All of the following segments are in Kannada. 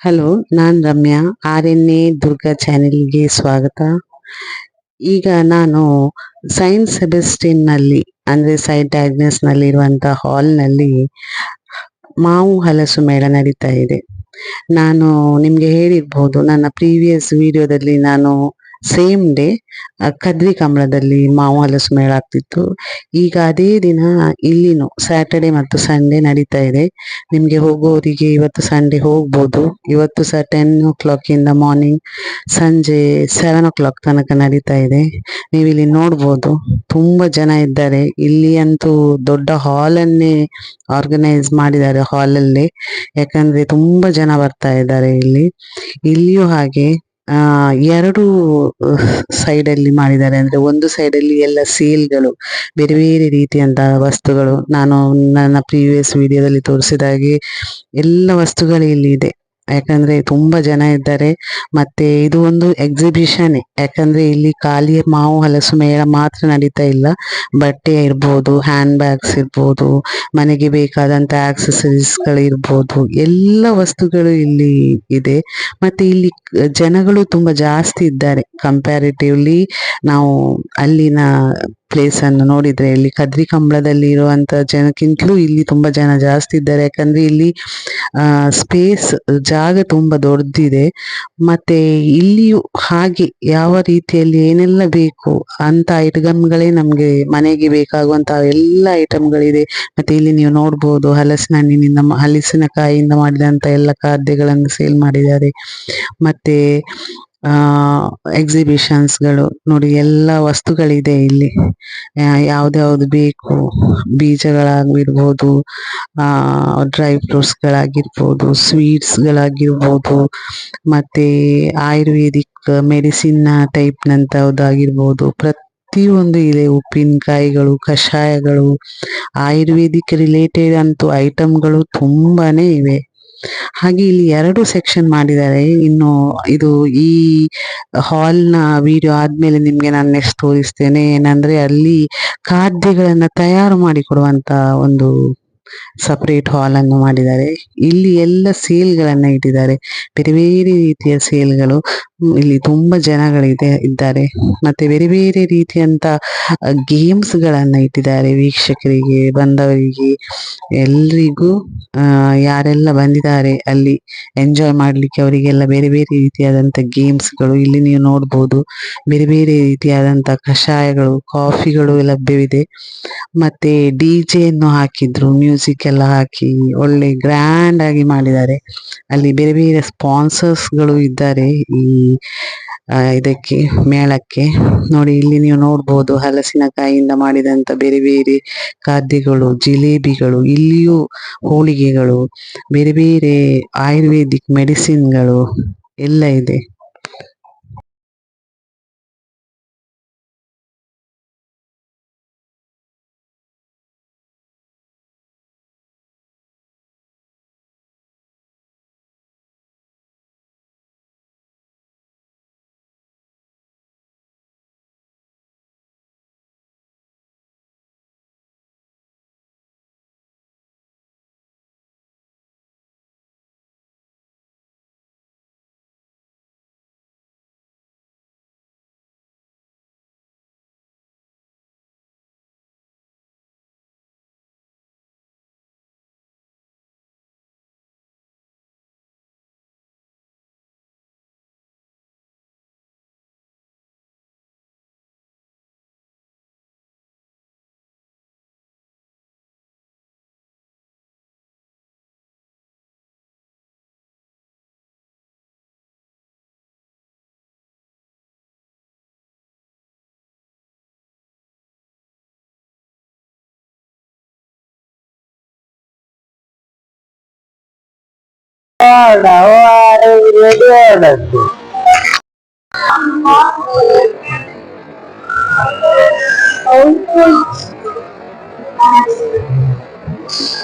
ಹಲೋ, ನಾನು Ramya R N A Durga ಚಾನೆಲ್ಗೆ ಸ್ವಾಗತ. ಈಗ ನಾನು ಸೈನ್ಸ್ ಸೆಬೆಸ್ಟಿನ್ನಲ್ಲಿ ಅಂದ್ರೆ ಇರುವಂತ ಹಾಲ್ನಲ್ಲಿ ಮಾವು ಹಲಸು ಮೇಳ ನಡೀತಾ ಇದೆ. ನಾನು ನಿಮ್ಗೆ ಹೇಳಿರ್ಬೋದು, ನನ್ನ ಪ್ರೀವಿಯಸ್ ವಿಡಿಯೋದಲ್ಲಿ ನಾನು ಸೇಮ್ ಡೇ ಕದ್ರಿ ಕಮಲದಲ್ಲಿ ಮಾವು ಹಲಸು ಮೇಳ ಆಗ್ತಿತ್ತು ಈಗ ಅದೇ ದಿನ ಇಲ್ಲಿನೂ ಸ್ಯಾಟರ್ಡೆ ಮತ್ತು ಸಂಡೇ ನಡೀತಾ ಇದೆ. ನಿಮಗೆ ಹೋಗೋರಿಗೆ ಇವತ್ತು ಸಂಡೇ ಹೋಗ್ಬೋದು. ಇವತ್ತು ಸಹ ಟೆನ್ ಓ ಕ್ಲಾಕ್ ಇಂದ ಮಾರ್ನಿಂಗ್ ಸಂಜೆ ಸೆವೆನ್ ಓ ಕ್ಲಾಕ್ ತನಕ ನಡೀತಾ ಇದೆ. ನೀವು ಇಲ್ಲಿ ನೋಡ್ಬೋದು, ತುಂಬಾ ಜನ ಇದ್ದಾರೆ. ಇಲ್ಲಿ ಅಂತೂ ದೊಡ್ಡ ಹಾಲ್ ಅನ್ನೇ ಆರ್ಗನೈಸ್ ಮಾಡಿದ್ದಾರೆ ಹಾಲ್ ಅಲ್ಲಿ. ಯಾಕಂದ್ರೆ ತುಂಬಾ ಜನ ಬರ್ತಾ ಇದ್ದಾರೆ ಇಲ್ಲಿ. ಇಲ್ಲಿಯೂ ಹಾಗೆ ಆ, ಎರಡು ಸೈಡ್ ಅಲ್ಲಿ ಮಾಡಿದ್ದಾರೆ. ಅಂದ್ರೆ ಒಂದು ಸೈಡ್ ಅಲ್ಲಿ ಎಲ್ಲ ಸೇಲ್ಗಳು, ಬೇರೆ ಬೇರೆ ರೀತಿಯಂತಹ ವಸ್ತುಗಳು. ನಾನು ನನ್ನ ಪ್ರೀವಿಯಸ್ ವಿಡಿಯೋದಲ್ಲಿ ತೋರಿಸಿದ ಹಾಗೆ ಎಲ್ಲ ವಸ್ತುಗಳು ಇಲ್ಲಿ ಇದೆ. ಯಾಕಂದ್ರೆ ತುಂಬಾ ಜನ ಇದ್ದಾರೆ. ಮತ್ತೆ ಇದು ಒಂದು ಎಕ್ಸಿಬಿಷನ್ ಯಾಕಂದ್ರೆ ಇಲ್ಲಿ ಖಾಲಿ ಮಾವು ಹಲಸು ಮೇಳ ಮಾತ್ರ ನಡೀತಾ ಇಲ್ಲ. ಬಟ್ಟೆ ಇರ್ಬೋದು ಹ್ಯಾಂಡ್ ಬ್ಯಾಗ್ಸ್ ಇರ್ಬೋದು, ಮನೆಗೆ ಬೇಕಾದಂತ ಆಕ್ಸೆಸರೀಸ್ಗಳು ಇರ್ಬೋದು. ಎಲ್ಲ ವಸ್ತುಗಳು ಇಲ್ಲಿ ಇದೆ. ಮತ್ತೆ ಇಲ್ಲಿ ಜನಗಳು ತುಂಬಾ ಜಾಸ್ತಿ ಇದ್ದಾರೆ. ಕಂಪ್ಯಾರಿಟಿವ್ಲಿ ನಾವು ಅಲ್ಲಿನ ಪ್ಲೇಸ್ ಅನ್ನು ನೋಡಿದ್ರೆ ಇಲ್ಲಿ ಕದ್ರಿ ಕಂಬಳದಲ್ಲಿ ಇರುವಂತ ಜನಕ್ಕಿಂತಲೂ ಇಲ್ಲಿ ತುಂಬಾ ಜನ ಜಾಸ್ತಿ ಇದ್ದಾರೆ. ಯಾಕಂದ್ರೆ ಇಲ್ಲಿ ಸ್ಪೇಸ್ ಜಾಗ ತುಂಬಾ ದೊಡ್ಡದಿದೆ ಮತ್ತೆ ಇಲ್ಲಿಯೂ ಹಾಗೆ ಯಾವ ರೀತಿಯಲ್ಲಿ ಏನೆಲ್ಲ ಬೇಕು ಅಂತ ಐಟಮ್ಗಳೇ ನಮ್ಗೆ ಮನೆಗೆ ಬೇಕಾಗುವಂತ ಎಲ್ಲ ಐಟಮ್ಗಳಿದೆ ಮತ್ತೆ ಇಲ್ಲಿ ನೀವು ನೋಡ್ಬೋದು ಹಲಸಿನ ಹಣ್ಣಿನಿಂದ ಹಲಸಿನ ಹಲಸಿನಕಾಯಿಯಿಂದ ಮಾಡಿದಂತ ಎಲ್ಲ ಖಾದ್ಯಗಳನ್ನು ಸೇಲ್ ಮಾಡಿದ್ದಾರೆ. ಮತ್ತೆ ಆ ಎಕ್ಸಿಬಿಷನ್ಸ್ಗಳು, ನೋಡಿ ಎಲ್ಲ ವಸ್ತುಗಳಿದೆ ಇಲ್ಲಿ. ಯಾವ್ದ್ಯಾವ್ದು ಬೇಕು, ಬೀಜಗಳಾಗಿರ್ಬೋದು, ಆ ಡ್ರೈ ಫ್ರೂಟ್ಸ್ ಗಳಾಗಿರ್ಬೋದು ಸ್ವೀಟ್ಸ್ ಗಳಾಗಿರ್ಬೋದು, ಮತ್ತೆ ಆಯುರ್ವೇದಿಕ್ ಮೆಡಿಸಿನ್ ಟೈಪ್ ನಂತಹದ್ದಾಗಿರ್ಬೋದು. ಪ್ರತಿಯೊಂದು ಇದೆ, ಉಪ್ಪಿನಕಾಯಿಗಳು, ಕಷಾಯಗಳು, ಆಯುರ್ವೇದಿಕ್ ರಿಲೇಟೆಡ್ ಅಂತೂ ಐಟಮ್ಗಳು ತುಂಬಾನೇ ಇವೆ. ಹಾಗೆ ಇಲ್ಲಿ ಎರಡು ಸೆಕ್ಷನ್ ಮಾಡಿದ್ದಾರೆ. ಇನ್ನು ಇದು ಈ ಹಾಲ್ನ ವಿಡಿಯೋ ಆದ್ಮೇಲೆ ನಿಮ್ಗೆ ನಾನು ನೆಕ್ಸ್ಟ್ ತೋರಿಸ್ತೇನೆ. ಏನಂದ್ರೆ ಅಲ್ಲಿ ಖಾದ್ಯಗಳನ್ನ ತಯಾರು ಮಾಡಿ ಕೊಡುವಂತ ಒಂದು ಸಪರೇಟ್ ಹಾಲ್ ಅನ್ನು ಮಾಡಿದ್ದಾರೆ. ಇಲ್ಲಿ ಎಲ್ಲ ಸೇಲ್ ಗಳನ್ನ ಇಟ್ಟಿದ್ದಾರೆ. ಬೇರೆ ಬೇರೆ ರೀತಿಯ ಸೇಲ್ಗಳು ಇಲ್ಲಿ ತುಂಬಾ ಜನಗಳಿದೆ, ಇದ್ದಾರೆ. ಮತ್ತೆ ಬೇರೆ ಬೇರೆ ರೀತಿಯಂತ ಗೇಮ್ಸ್ ಗಳನ್ನ ಇಟ್ಟಿದ್ದಾರೆ ವೀಕ್ಷಕರಿಗೆ, ಬಂದವರಿಗೆ. ಎಲ್ರಿಗೂ ಯಾರೆಲ್ಲ ಬಂದಿದ್ದಾರೆ ಅಲ್ಲಿ ಎಂಜಾಯ್ ಮಾಡ್ಲಿಕ್ಕೆ ಅವರಿಗೆಲ್ಲ ಬೇರೆ ಬೇರೆ ರೀತಿಯಾದಂತ ಗೇಮ್ಸ್ಗಳು ಇಲ್ಲಿ ನೀವು ನೋಡ್ಬೋದು. ಬೇರೆ ಬೇರೆ ರೀತಿಯಾದಂತ ಕಷಾಯಗಳು ಕಾಫಿಗಳು ಲಭ್ಯವಿದೆ. ಮತ್ತೆ ಡಿ ಯನ್ನು ಹಾಕಿದ್ರು, ಮ್ಯೂಸಿಕ್ ಎಲ್ಲ ಹಾಕಿ ಒಳ್ಳೆ ಗ್ರ್ಯಾಂಡ್ ಆಗಿ ಮಾಡಿದ್ದಾರೆ. ಅಲ್ಲಿ ಬೇರೆ ಬೇರೆ ಸ್ಪಾನ್ಸರ್ಸ್ಗಳು ಇದ್ದಾರೆ ಈ ಇದಕ್ಕೆ, ಮೇಳಕ್ಕೆ. ನೋಡಿ, ಇಲ್ಲಿ ನೀವು ನೋಡ್ಬೋದು ಹಲಸಿನಕಾಯಿಯಿಂದ ಮಾಡಿದಂತ ಬೇರೆ ಬೇರೆ ಖಾದ್ಯಗಳು, ಜಿಲೇಬಿಗಳು, ಇಲ್ಲಿಯೂ ಹೋಳಿಗೆಗಳು, ಬೇರೆ ಬೇರೆ ಆಯುರ್ವೇದಿಕ್ ಮೆಡಿಸಿನ್ಗಳು ಎಲ್ಲ ಇದೆ.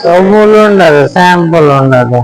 సబ్బులు ఉండదు శాంపుల్ ఉండదు.